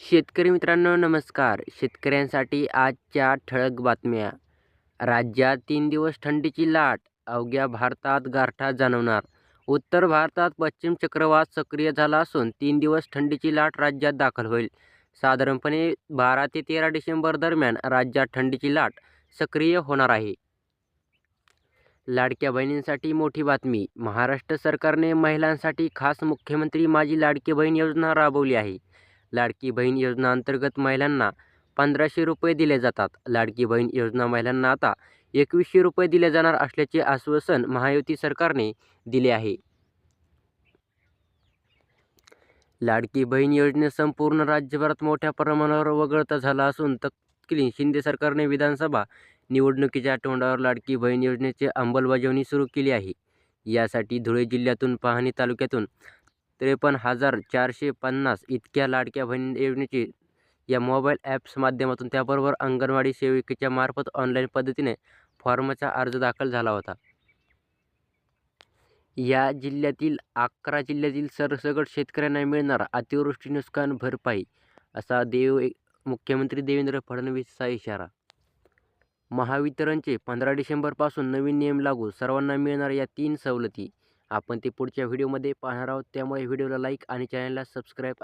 शेतकरी मित्रांनो नमस्कार. शेतकऱ्यांसाठी आजच्या ठळक बातम्या. राज्यात तीन दिवस थंडीची लाट अवघ्या भारतात गारठा जाणवणार. उत्तर भारतात पश्चिम चक्रवात सक्रिय झाला असून तीन दिवस थंडीची लाट राज्यात दाखल होईल. साधारणपणे बारा ते तेरा डिसेंबर दरम्यान राज्यात थंडीची लाट सक्रिय होणार आहे. लाडक्या बहिणींसाठी मोठी बातमी. महाराष्ट्र सरकारने महिलांसाठी खास मुख्यमंत्री माझी लाडकी बहीण योजना राबवली आहे. लाडकी बहीण योजना अंतर्गत महिलांना पंधराशे रुपये दिले जातात. लाडकी बहीण योजना महिलांना आता एकवीसशे रुपये दिले जाणार असल्याचे आश्वासन महायुती सरकारने दिले आहे. लाडकी बहीण योजने संपूर्ण राज्यभरात मोठ्या प्रमाणावर वगळता झाला असून तत्कालीन शिंदे सरकारने विधानसभा निवडणुकीच्या तोंडावर लाडकी बहीण योजनेची अंमलबजावणी सुरू केली आहे. यासाठी धुळे जिल्ह्यातून पाहणी तालुक्यातून त्रेपन्न हजार चारशे पन्नास इतक्या लाडक्या बहीण योजनेची या मोबाईल ॲप्स माध्यमातून त्याबरोबर अंगणवाडी सेविकेच्या मार्फत ऑनलाईन पद्धतीने फॉर्मचा अर्ज दाखल झाला होता. या जिल्ह्यातील अकरा जिल्ह्यातील सरसगट शेतकऱ्यांना मिळणार अतिवृष्टी नुकसान भरपाई असा देव मुख्यमंत्री देवेंद्र फडणवीसचा इशारा. महावितरणचे पंधरा डिसेंबरपासून नवीन नियम लागू सर्वांना मिळणार या तीन सवलती आपण ते पुढच्या व्हिडिओमध्ये पाहणार आहोत. त्यामुळे व्हिडिओला लाईक आणि चॅनलला सबस्क्राईब